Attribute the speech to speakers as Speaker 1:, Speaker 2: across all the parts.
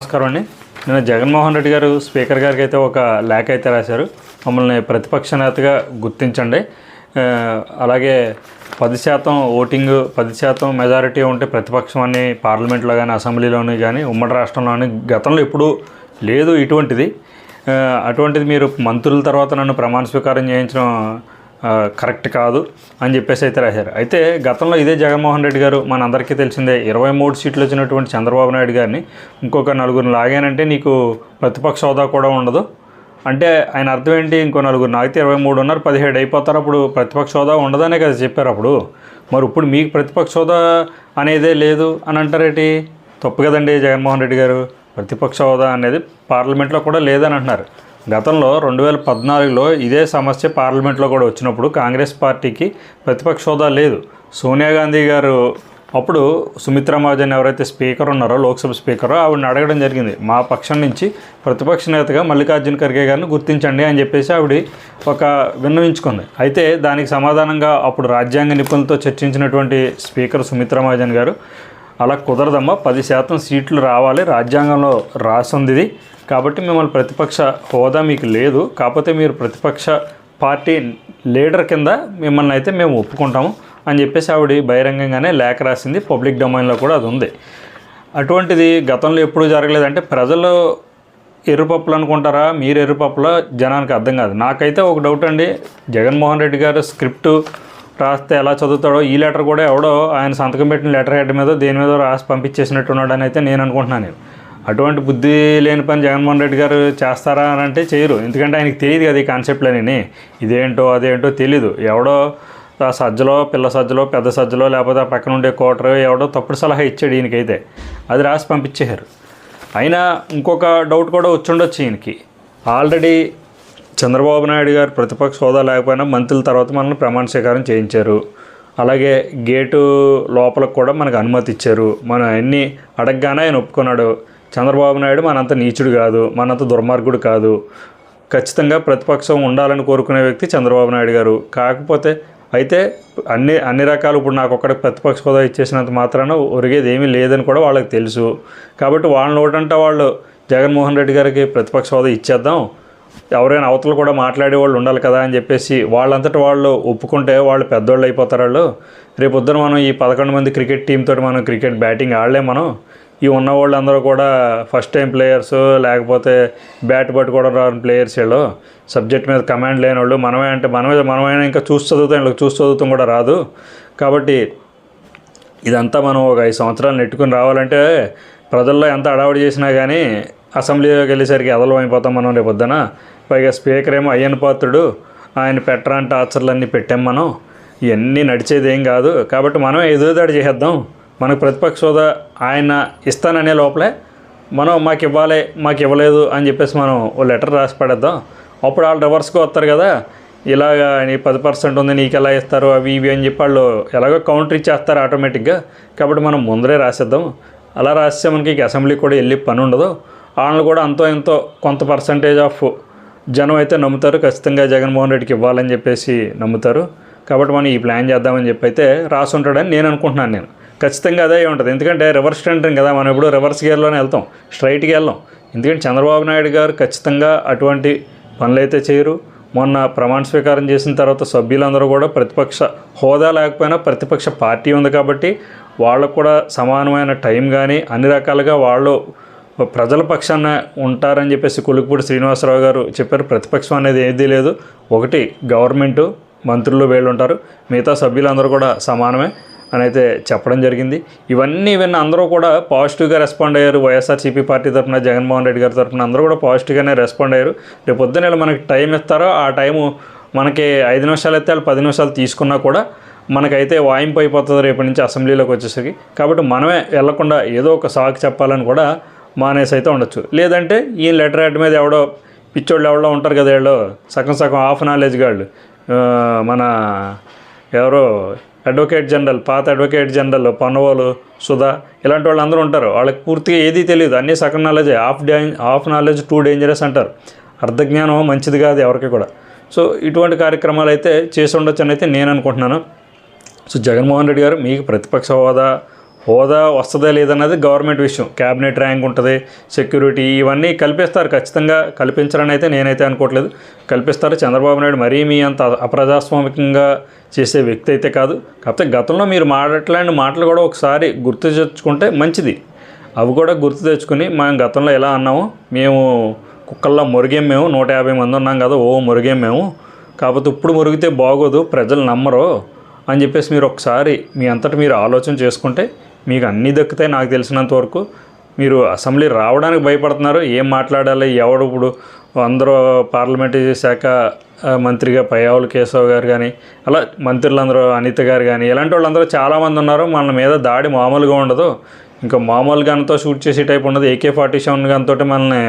Speaker 1: నమస్కారం అండి. నేను జగన్మోహన్ రెడ్డి గారు స్పీకర్ గారికి అయితే ఒక లేఖ అయితే రాశారు. మమ్మల్ని ప్రతిపక్ష నేతగా గుర్తించండి అలాగే పది శాతం ఓటింగ్ పది శాతం మెజారిటీ ఉంటే ప్రతిపక్షం అని పార్లమెంట్లో కానీ అసెంబ్లీలోని కానీ ఉమ్మడి రాష్ట్రంలోని గతంలో ఎప్పుడూ లేదు ఇటువంటిది. అటువంటిది మీరు మంత్రుల తర్వాత నన్ను ప్రమాణ స్వీకారం చేయించడం కరెక్ట్ కాదు అని చెప్పేసి అయితే రాశారు. అయితే గతంలో ఇదే జగన్మోహన్ రెడ్డి గారు మనందరికీ తెలిసిందే ఇరవై మూడు సీట్లు వచ్చినటువంటి చంద్రబాబు నాయుడు గారిని ఇంకొక నలుగురిని లాగానంటే నీకు ప్రతిపక్ష హోదా కూడా ఉండదు. అంటే ఆయన అర్థం ఏంటి? ఇంకో నలుగురు నాగితే ఇరవై మూడు ఉన్నారు పదిహేడు అయిపోతారు అప్పుడు ప్రతిపక్ష హోదా ఉండదనే కదా చెప్పారు అప్పుడు. మరి ఇప్పుడు మీకు ప్రతిపక్ష హోదా అనేదే లేదు అని అంటారేటి? తప్పు కదండి జగన్మోహన్ రెడ్డి గారు. ప్రతిపక్ష హోదా అనేది పార్లమెంట్లో కూడా లేదని అంటున్నారు. గతంలో రెండు వేల పద్నాలుగులో ఇదే సమస్య పార్లమెంట్లో కూడా వచ్చినప్పుడు కాంగ్రెస్ పార్టీకి ప్రతిపక్ష హోదా లేదు. సోనియా గాంధీ గారు అప్పుడు సుమిత్రా మహాజన్ ఎవరైతే స్పీకర్ ఉన్నారో లోక్సభ స్పీకరో ఆవిడని అడగడం జరిగింది. మా పక్షం నుంచి ప్రతిపక్ష నేతగా మల్లికార్జున ఖర్గే గారిని గుర్తించండి అని చెప్పేసి ఆవిడ ఒక విన్నవించుకుంది. అయితే దానికి సమాధానంగా అప్పుడు రాజ్యాంగ నిపుణులతో చర్చించినటువంటి స్పీకర్ సుమిత్రా మహాజన్ గారు అలా కుదరదమ్మా. పది శాతం సీట్లు రావాలి. రాజ్యాంగంలో రాసింది ఇది కాబట్టి మిమ్మల్ని ప్రతిపక్ష హోదా మీకు లేదు. కాకపోతే మీరు ప్రతిపక్ష పార్టీ లీడర్ కింద మిమ్మల్ని అయితే మేము ఒప్పుకుంటాము అని చెప్పేసి ఆవిడ బహిరంగంగానే లేఖ రాసింది. పబ్లిక్ డొమైన్లో కూడా అది ఉంది. అటువంటిది గతంలో ఎప్పుడూ జరగలేదంటే ప్రజలు ఎరుపప్పులు అనుకుంటారా? మీరు ఎరుపప్పులో? జనానికి అర్థం కాదు. నాకైతే ఒక డౌట్ అండి. జగన్మోహన్ రెడ్డి గారు స్క్రిప్ట్ రాస్తే ఎలా చదువుతాడో ఈ లెటర్ కూడా ఎవడో ఆయన సంతకం పెట్టిన లెటర్ హెడ్ మీద దేని మీద రాసి పంపించేసినట్టున్నాడు అని అయితే నేను అనుకుంటున్నాను అటువంటి బుద్ధి లేని పని జగన్మోహన్ రెడ్డి గారు చేస్తారా అని అంటే చేయరు. ఎందుకంటే ఆయనకి తెలియదు కదా ఈ కాన్సెప్ట్లని ఇదేంటో అదేంటో తెలీదు. ఎవడో ఆ సజ్జలో పిల్ల సజ్జలో పెద్ద సజ్జలో లేకపోతే ఆ పక్కన ఉండే కోటరు ఎవడో తప్పుడు సలహా ఇచ్చాడు ఈయనకైతే. అది రాసి పంపించేశారు. అయినా ఇంకొక డౌట్ కూడా వచ్చుండొచ్చు ఈయనకి. ఆల్రెడీ చంద్రబాబు నాయుడు గారు ప్రతిపక్ష హోదా లేకపోయినా మంత్రుల తర్వాత మనల్ని ప్రమాణ స్వీకారం చేయించారు. అలాగే గేటు లోపలకు కూడా మనకు అనుమతి ఇచ్చారు. మనం అన్ని అడగగానే ఆయన ఒప్పుకున్నాడు. చంద్రబాబు నాయుడు మనంత నీచుడు కాదు మనంత దుర్మార్గుడు కాదు. ఖచ్చితంగా ప్రతిపక్షం ఉండాలని కోరుకునే వ్యక్తి చంద్రబాబు నాయుడు గారు. కాకపోతే అయితే అన్ని అన్ని రకాలు ఇప్పుడు నాకు ఒక్కడికి ప్రతిపక్ష హోదా ఇచ్చేసినంత మాత్రాన ఒరిగేది ఏమీ లేదని కూడా వాళ్ళకి తెలుసు. కాబట్టి వాళ్ళ ఒకటంటే వాళ్ళు జగన్మోహన్ రెడ్డి గారికి ప్రతిపక్ష హోదా ఇచ్చేద్దాం. ఎవరైనా అవతలు కూడా మాట్లాడే వాళ్ళు ఉండాలి కదా అని చెప్పేసి వాళ్ళంతటి వాళ్ళు ఒప్పుకుంటే వాళ్ళు పెద్దోళ్ళు అయిపోతారు వాళ్ళు. రేపు పొద్దున మనం ఈ పదకొండు మంది క్రికెట్ టీం తోటి మనం క్రికెట్ బ్యాటింగ్ ఆడలేం మనం. ఈ ఉన్న వాళ్ళందరూ కూడా ఫస్ట్ టైం ప్లేయర్స్ లేకపోతే బ్యాట్ పట్టుకోవడం కూడా రాని ప్లేయర్స్ వీళ్ళు. సబ్జెక్ట్ మీద కమాండ్ లేని వాళ్ళు. మనమే అంటే మనమే మనమైనా ఇంకా చూసి చదువుతాం వీళ్ళకి చూసి చదువుతాం కూడా రాదు. కాబట్టి ఇదంతా మనం ఒక ఐదు సంవత్సరాలు నెట్టుకుని రావాలంటే ప్రజల్లో ఎంత అడావుడి చేసినా కానీ అసెంబ్లీలోకి వెళ్ళేసరికి ఎదలం అయిపోతాం మనం రేపు పొద్దున. పైగా స్పీకర్ ఏమో అయ్యన్ పాత్రుడు. ఆయన పెట్టరాని టార్చర్లన్నీ పెట్టాం మనం. ఇవన్నీ నడిచేది ఏం కాదు. కాబట్టి మనం ఎదురుదాడి చేసేద్దాం. మనకు ప్రతిపక్ష హోదా ఆయన ఇస్తాననే లోపలే మనం మాకు ఇవ్వాలి మాకు ఇవ్వలేదు అని చెప్పేసి మనం ఓ లెటర్ రాసి పడేద్దాం. అప్పుడు వాళ్ళు రివర్స్గా వస్తారు కదా. ఇలాగా నీ పది పర్సెంట్ ఉంది నీకు ఎలా ఇస్తారు? అవి ఇవి అని చెప్పి వాళ్ళు ఎలాగో కౌంటర్ ఇచ్చేస్తారు ఆటోమేటిక్గా. కాబట్టి మనం ముందరే రాసేద్దాం. అలా రాస్తే మనకి అసెంబ్లీ కూడా వెళ్ళి పని ఉండదు. ఆయనలు కూడా అంతో ఎంతో కొంత పర్సంటేజ్ ఆఫ్ జనం అయితే నమ్ముతారు. ఖచ్చితంగా జగన్మోహన్ రెడ్డికి ఇవ్వాలని చెప్పేసి నమ్ముతారు. కాబట్టి మనం ఈ ప్లాన్ చేద్దామని చెప్పి అయితే రాసి ఉంటాడని నేను అనుకుంటున్నాను నేను. ఖచ్చితంగా అదే ఉంటుంది. ఎందుకంటే రివర్స్ టెండరింగ్ కదా మనం ఎప్పుడు రివర్స్ గేర్లోనే వెళ్తాం. స్ట్రైట్కి వెళ్ళాం ఎందుకంటే చంద్రబాబు నాయుడు గారు ఖచ్చితంగా అటువంటి పనులు అయితే చేయరు. మొన్న ప్రమాణ స్వీకారం చేసిన తర్వాత సభ్యులందరూ కూడా ప్రతిపక్ష హోదా లేకపోయినా ప్రతిపక్ష పార్టీ ఉంది కాబట్టి వాళ్ళకు కూడా సమానమైన టైం కానీ అన్ని రకాలుగా వాళ్ళు ప్రజల పక్షాన ఉంటారని చెప్పేసి కొలుకుపూడి శ్రీనివాసరావు గారు చెప్పారు. ప్రతిపక్షం అనేది ఏదీ లేదు. ఒకటి గవర్నమెంటు మంత్రులు వీళ్ళు ఉంటారు. మిగతా సభ్యులందరూ కూడా సమానమే అని అయితే చెప్పడం జరిగింది. ఇవన్నీ విన్న అందరూ కూడా పాజిటివ్గా రెస్పాండ్ అయ్యారు. వైఎస్ఆర్సీపీ పార్టీ తరఫున జగన్మోహన్ రెడ్డి గారి తరఫున అందరూ కూడా పాజిటివ్గానే రెస్పాండ్ అయ్యారు. రేపు పొద్దున మనకి టైం ఇస్తారో ఆ టైము మనకి ఐదు నిమిషాలు అయితే వాళ్ళు పది నిమిషాలు తీసుకున్నా కూడా మనకైతే వాయింపు అయిపోతుంది రేపటి నుంచి అసెంబ్లీలోకి వచ్చేసరికి. కాబట్టి మనమే వెళ్ళకుండా ఏదో ఒక సాకు చెప్పాలని కూడా మానేసి అయితే ఉండొచ్చు. లేదంటే ఈ లెటర్ హెడ్ మీద ఎవడో పిచ్చోళ్ళు ఎవడో ఉంటారు కదా వీళ్ళు సగం సగం హాఫ్ నాలెడ్జ్ గాళ్ళు. మన ఎవరో అడ్వకేట్ జనరల్ పాత అడ్వకేట్ జనరల్ పన్నవాళ్ళు సుధా ఇలాంటి వాళ్ళు అందరూ ఉంటారు. వాళ్ళకి పూర్తిగా ఏదీ తెలియదు. అన్నీ సగం knowledge. Half day half knowledge too dangerous అంటారు. అర్ధజ్ఞానం మంచిది కాదు ఎవరికి కూడా. సో ఇటువంటి కార్యక్రమాలు అయితే చేసి ఉండొచ్చు అని అయితే నేను అనుకుంటున్నాను. సో జగన్మోహన్ రెడ్డి గారు మీకు ప్రతిపక్ష హోదా హోదా వస్తుందా లేదన్నది గవర్నమెంట్ విషయం. క్యాబినెట్ ర్యాంక్ ఉంటుంది సెక్యూరిటీ ఇవన్నీ కల్పిస్తారు. ఖచ్చితంగా కల్పించాలని అయితే నేనైతే అనుకోవట్లేదు. కల్పిస్తారు. చంద్రబాబు నాయుడు మరీ మీ అంత అప్రజాస్వామికంగా చేసే వ్యక్తి అయితే కాదు. కాకపోతే గతంలో మీరు మాట్లాడిన మాటలు కూడా ఒకసారి గుర్తు తెచ్చుకుంటే మంచిది. అవి కూడా గుర్తు తెచ్చుకుని మనం గతంలో ఎలా అన్నాము మేము కుక్కల్లో మురిగేం మేము నూట యాభై మంది ఉన్నాం కదా ఓ మురిగేం మేము. కాకపోతే ఇప్పుడు మురిగితే బాగోదు ప్రజలు నమ్మరు అని చెప్పేసి మీరు ఒకసారి మీ అంతటి మీరు ఆలోచన చేసుకుంటే మీకు అన్నీ దక్కుతాయి నాకు తెలిసినంత వరకు. మీరు అసెంబ్లీ రావడానికి భయపడుతున్నారు. ఏం మాట్లాడాలి? ఎవడు ఇప్పుడు అందరూ పార్లమెంటరీ శాఖ మంత్రిగా పయ్యావుల కేశవ్ గారు కానీ అలా మంత్రులందరూ అనిత గారు కానీ ఇలాంటి వాళ్ళందరూ చాలామంది ఉన్నారు. మన మీద దాడి మామూలుగా ఉండదు. ఇంకా మామూలు గన్తో షూట్ చేసే టైప్ ఉండదు. ఏకే ఫార్టీ సెవెన్ గన్తోటి మనల్ని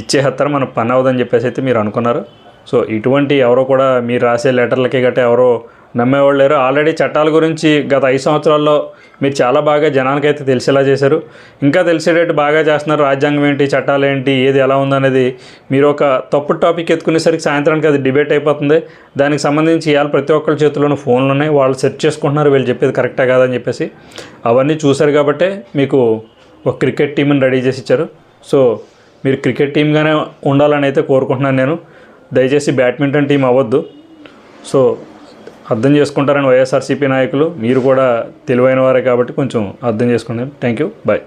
Speaker 1: ఇచ్చేస్తారు. మన పని అవ్వదని చెప్పేసి అయితే మీరు అనుకున్నారు. సో ఇటువంటి ఎవరో కూడా మీరు రాసే లెటర్లకి గట్రా ఎవరో నమ్మేవాళ్ళు లేరు ఆల్రెడీ చట్టాల గురించి గత ఐదు సంవత్సరాల్లో మీరు చాలా బాగా జనానికి అయితే తెలిసేలా చేశారు. ఇంకా తెలిసేటట్టు బాగా చేస్తున్నారు. రాజ్యాంగం ఏంటి చట్టాలు ఏంటి ఏది ఎలా ఉందనేది మీరు ఒక తప్పుడు టాపిక్ ఎత్తుకునేసరికి సాయంత్రానికి అది డిబేట్ అయిపోతుంది. దానికి సంబంధించి ఇవాళ ప్రతి ఒక్కరి చేతిలోనూ ఫోన్లు ఉన్నాయి. వాళ్ళు సెర్చ్ చేసుకుంటున్నారు. వీళ్ళు చెప్పేది కరెక్టే కాదని చెప్పేసి అవన్నీ చూశారు కాబట్టే మీకు ఒక క్రికెట్ టీంని రెడీ చేసి ఇచ్చారు. సో మీరు క్రికెట్ టీంగానే ఉండాలని అయితే కోరుకుంటున్నాను నేను. దయచేసి బ్యాడ్మింటన్ టీం అవ్వద్దు. సో అర్థం చేసుకుంటారని వైఎస్ఆర్సీపీ నాయకులు. మీరు కూడా తెలివైన వారే కాబట్టి కొంచెం అర్థం చేసుకోండి. Thank you bye